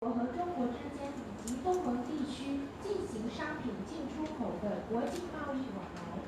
国和中国之间以及东盟地区进行商品进出口的国际贸易往来。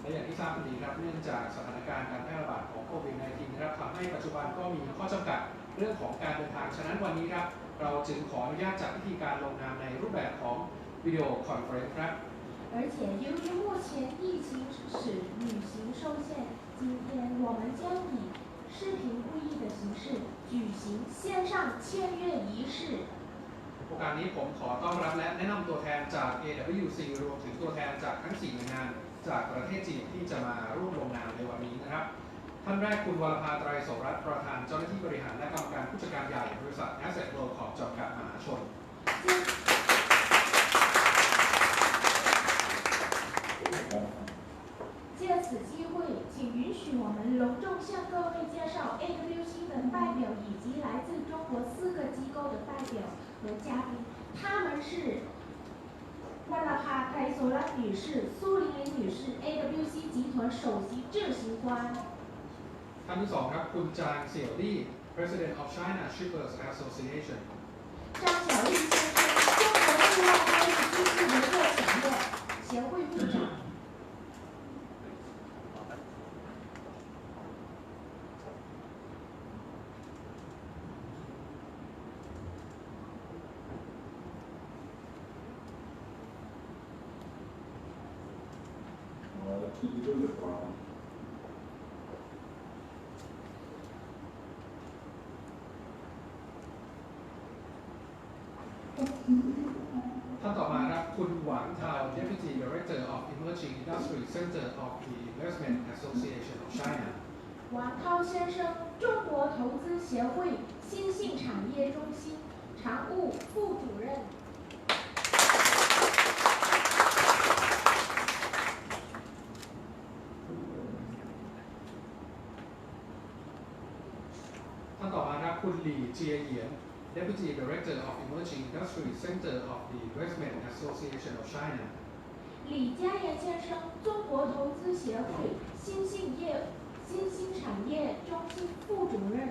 และอย่างที่ทราบกันดีครับเนื่องจากสถานการณ์การแพร่ระบาดของโควิด -19 นะครับทำให้ปัจจุบันก็มีข้อจำกัดเรื่องของการเดินทาง ฉะนั้นวันนี้ครับเราจึงขออนุญาตจัดพิธีการลงนามในรูปแบบของวิดีโอคอนเฟอเรนซ์ครับ 而且由于目前疫情使旅行受限，今天我们将以 视频会议的形式举行线上签约仪式。 โอกาสนี้ผมขอต้อนรับและแนะนำตัวแทนจาก AWC รวมถึงตัวแทนจากทั้ง 4 หน่วยงาน จากประเทศจีนที่จะมาร่วมลงนามในวันนี้นะครับ ท่านแรกคุณวรภาไตรโสรัตน์ประธานเจ้าหน้าที่บริหารและกรรมการผู้จัดการใหญ่บริษัท Asset World Corp จำกัดมหาชน 借 和嘉宾，他们是万拉哈盖索拉女士、苏玲玲女士，AWC 集团首席执行官。 ท่านที่สองครับคุณจางเสี่ยวลี่ President of China Shippers Association 张小丽先生，中国陆外贸易经济合作协会协会会长。 呃，第一个的话， ท่านต่อมาครับคุณหวังทาว Deputy Director of Emerging Industry Center of the Investment Association of China 王涛先生，中国投资协会新兴产业中心常务副主任。 Li Jie-yen, Deputy Director of Emerging Industry Center of the Investment Association of China. 李嘉言先生，中国投资协会新兴业新兴产业中心副主任。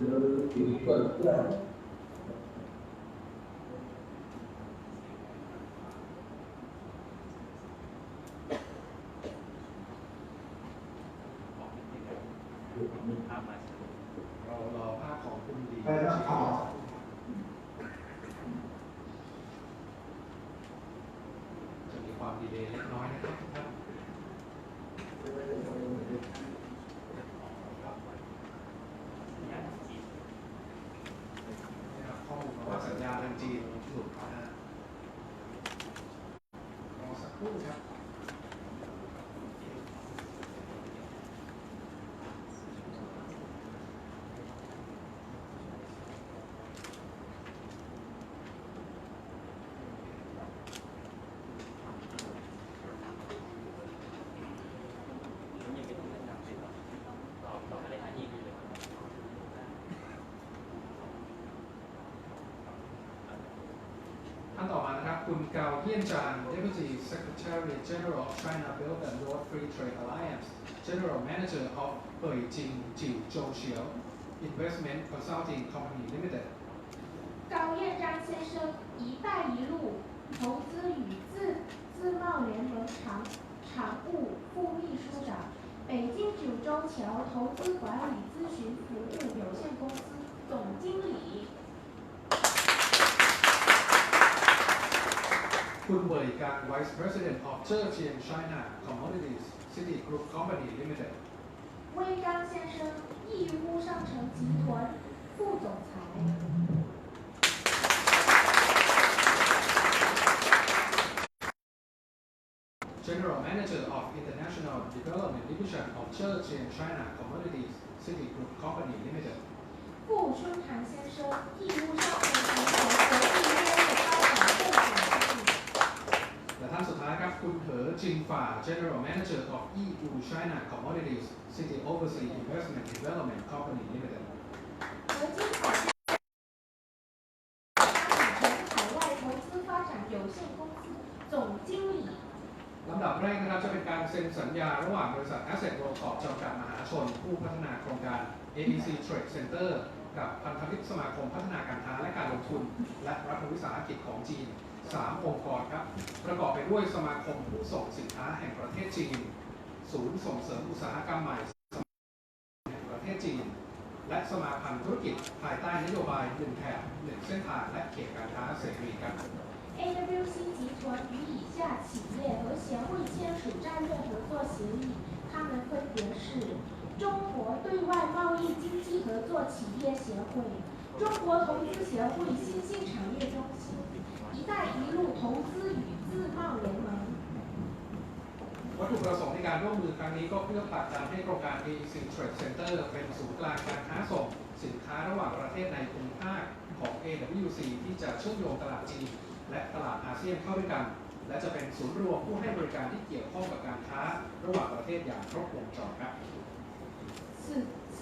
嗯 ดูมีภาพมาเรารอภาพของคุณดีไปแล้วขอจะมีความดีเลยเล็กน้อยนะครับข้อมูสัญญาณทางจีนหลุดนรับรอสักครู่ครับ Secretary General of China Belt Free Trade Alliance, General Manager of investment Consulting Company Limited. 高燕章先生，《一带一路投资与自自贸联盟常常务副秘书长，北京九州桥投资管理咨询服务有限公司总经理。Kun Wei Gang, Vice President of Zhejiang China Commodities City Group Company Limited. 魏刚先生，义乌商城集团副总裁。General Manager of International Development Division of Zhejiang China Commodities City Group Company Limited. 顾春涵先生，义乌商城集团。คุณเหอจินฝ่า General Manager of EU China Commodities City Overseas Investment Development Company Limited 和金海商品城海外投资发展有限公司总经理。 ลำดับ บแรกนะครับจะเป็นการเซ็นสัญญาระหว่างบริษัท Asset World Corp จำกัดมหาชน ผู้พัฒนาโครงการ ABC Trade Center กับพันธมิตรสมาคมพัฒนาการค้าและการลงทุน และรัฐวิสาหกิจของจีน 3 องค์กรครับ ประกอบไปด้วยสมาคมผู้ส่งสินค้าแห่งประเทศจีน ศูนย์ส่งเสริมอุตสาหกรรมใหม่แห่งประเทศจีน และสมาพันธ์ธุรกิจภายใต้นโยบายหนึ่งแถบหนึ่งเส้นทางและเขตการค้าเสรีครับ AWC 集团与以下企业和协会签署战略合作协议，它们分别是中国对外贸易经济合作企业协会、 中国投资协会新兴产业中心、“一带一路”投资与自贸联盟。 วัตถุประสงค์ในการร่วมมือครั้งนี้ก็เพื่อผลักดันให้โครงการ AEC Trade Center เป็นศูนย์กลางการค้าส่งสินค้าระหว่างประเทศในภูมิภาคของ AWC ที่จะเชื่อมโยงตลาดจีน และตลาดอาเซียนเข้าด้วยกัน และจะเป็นศูนย์รวมผู้ให้บริการที่เกี่ยวข้องกับการค้า ระหว่างประเทศอย่างครบวงจรครับ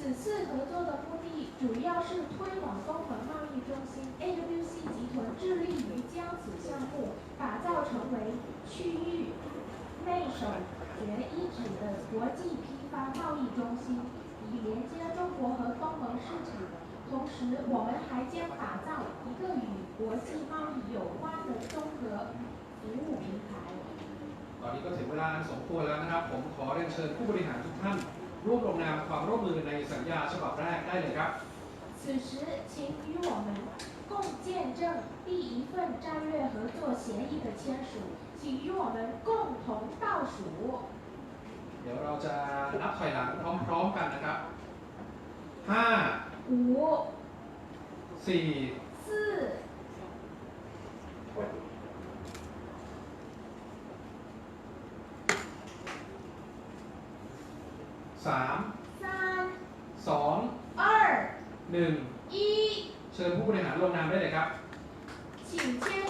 此此次合作的目的主要是推广东盟贸易中心。AWC 集团致力于将此项目打造成为区域内首屈一指的国际批发贸易中心，以连接中国和东盟市场。同时，我们还将打造一个与国际贸易有关的综合服务平台。 ตอนนี้ก็ถึงเวลาอันสมควรแล้วนะครับ ผมขอเรียนเชิญผู้บริหารทุกท่าน ร่วมลงนามความร่วมมือในสัญญาฉบับแรกได้เลยครับ 此时，请与我们共见证第一份战略合作协议的签署，请与我们共同倒数。 เดี๋ยวเราจะนับถอยหลังพร้อมๆกันนะครับห้า 五、 สี่ 四、 สาม 三、 สอง 二、 หนึ่ง 一， เชิญผู้บริหารลงนามได้เลยครับ 请签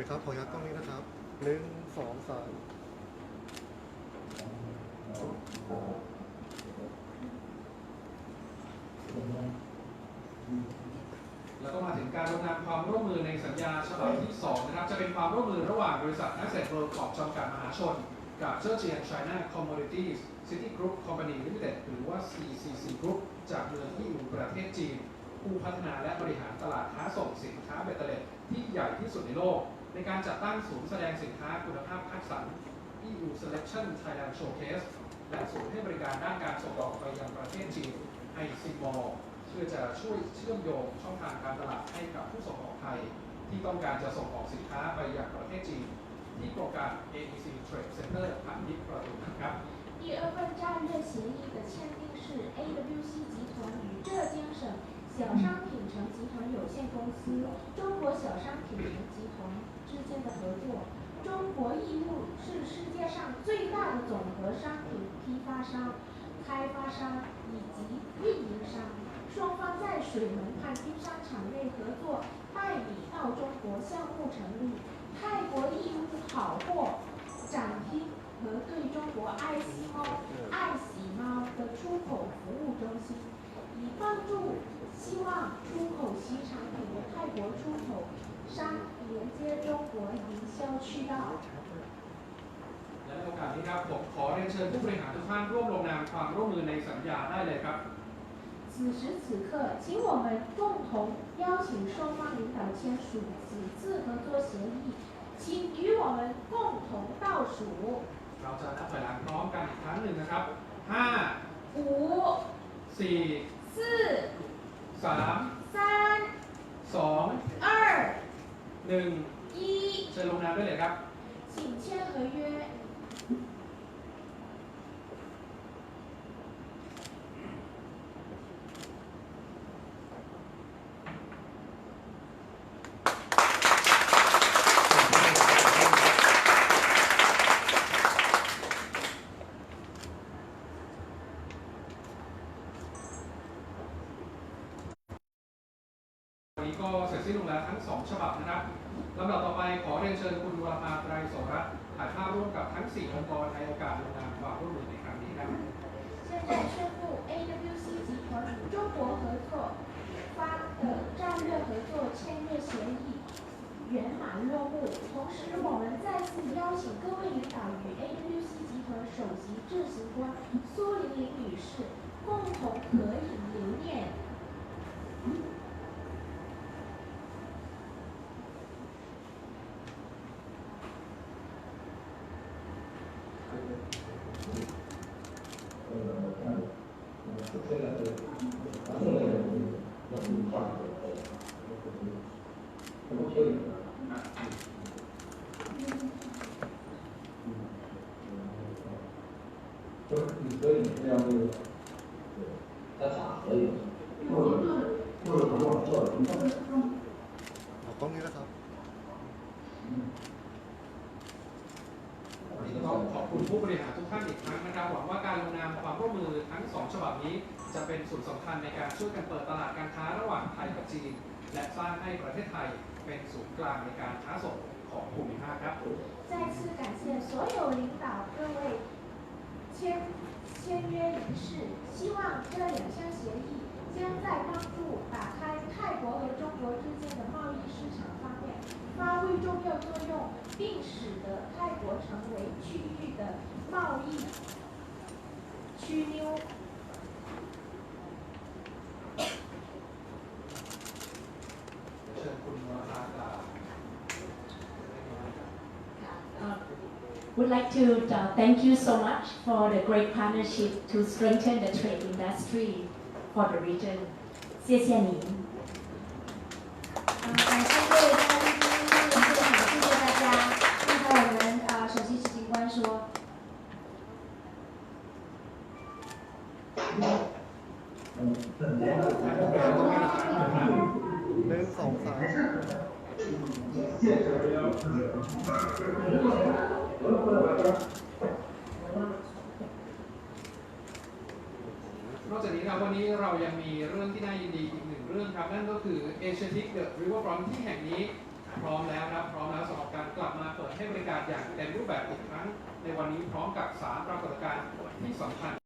สวัสดีครับ ขออนุญาตกล้องนี้นะครับหนึ่งสองสามแล้วก็มาถึงการลงนามความร่วมมือในสัญญาฉบับที่ 2 นะครับ จะเป็นความร่วมมือระหว่างบริษัท Asset World Corp จำกัดมหาชน กับ z e r g i a n China Commodities City Group Company Limited หรือว่า CCC Group จากเมืองที่อยู่ประเทศจีน ผู้พัฒนาและบริหารตลาดค้าส่งสินค้าเบตเตอร์เลตที่ใหญ่ที่สุดในโลก ในการจัดตั้งศูนย์แสดงสินค้าคุณภาพคัดสรร EU Selection Thailand Showcase และศูนย์ให้บริการด้านการส่งออกไปยังประเทศจีน ICMOL เพื่อจะช่วยเชื่อมโยงช่องทางการตลาดให้กับผู้ส่งออกไทย ที่ต้องการจะส่งออกสินค้าไปยังประเทศจีน ที่โครงการ AEC Trade Center ผ่านที่ประตูนะครับ 第二份战略协议的签订是 AWC 集团与浙江省 小商品城集团有限公司、中国小商品城集团之间的合作。中国义乌是世界上最大的总和商品批发商、开发商以及运营商，双方在水门畔经商场内合作代理到中国项目成立，泰国义乌好货展厅和对中国爱惜猫、爱喜猫的出口服务中心，以帮助希望出口其产品的泰国出口商连接中国营销渠道。 และในโอกาสนี้ครับผมขอเรียนเชิญผู้บริหารทุกท่านร่วมลงนามความร่วมมือในสัญญาได้เลยครับ 此时此刻，请我们共同邀请双方领导签署此次合作协议，请与我们共同倒数 เราจะนับถอยหลังพร้อมกันอีกครั้งหนึ่งนะครับ 5 五、 4 四、 3 三、 2 二、 1 一， เชิญลงนามได้เลยครับ 请签合约。 ก็เสร็จสิ้นลงแล้วทั้งสองฉบับนะครับลำดับต่อไปขอเรียนเชิญคุณวรภาไตรโสรัตน์ถ่ายภาพร่วมกับทั้ง 4 องค์กรในโอกาสลงนามความร่วมมือในครั้งนี้ครับ 现在宣布 AWC 集团与中国合作发的战略合作签约协议圆满落幕。同时，我们再次邀请各位领导与 AWC 集团首席执行官苏玲玲女士共同合影留念。 这个是拿送的人，那是你画的，那是你，怎么修理？ ผู้บริหารทุกท่านอีกครั้งนะครับ หวังว่าการลงนามความร่วมมือทั้งสองฉบับนี้ จะเป็นส่วนสำคัญในการช่วยกันเปิดตลาดการค้าระหว่างไทยกับจีน และสร้างให้ประเทศไทยเป็นศูนย์กลางในการค้าส่งของภูมิภาคครับ 再次感谢所有领导各位签签约人士，希望这两项协议将在帮助打开泰国和中国之间的贸易市场方面发挥重要作用，并使得泰 国成为区域的贸易枢纽。Uh, would like to uh, thank you so much for the great partnership to strengthen the trade industry for the region. 谢谢您。Uh, นอกจากนี้ครับวันนี้เรายังมีเรื่องที่น่ายินดีอีกหนึ่งเรื่องครับ นั่นก็คือ Asiatic The Riverfront ที่แห่งนี้พร้อมแล้วครับพร้อมแล้วสำหรับการกลับมาเปิดให้บริการอย่างเต็มรูปแบบอีกครั้ง ในวันนี้พร้อมกับสามปรากฏการณ์ที่สำคัญ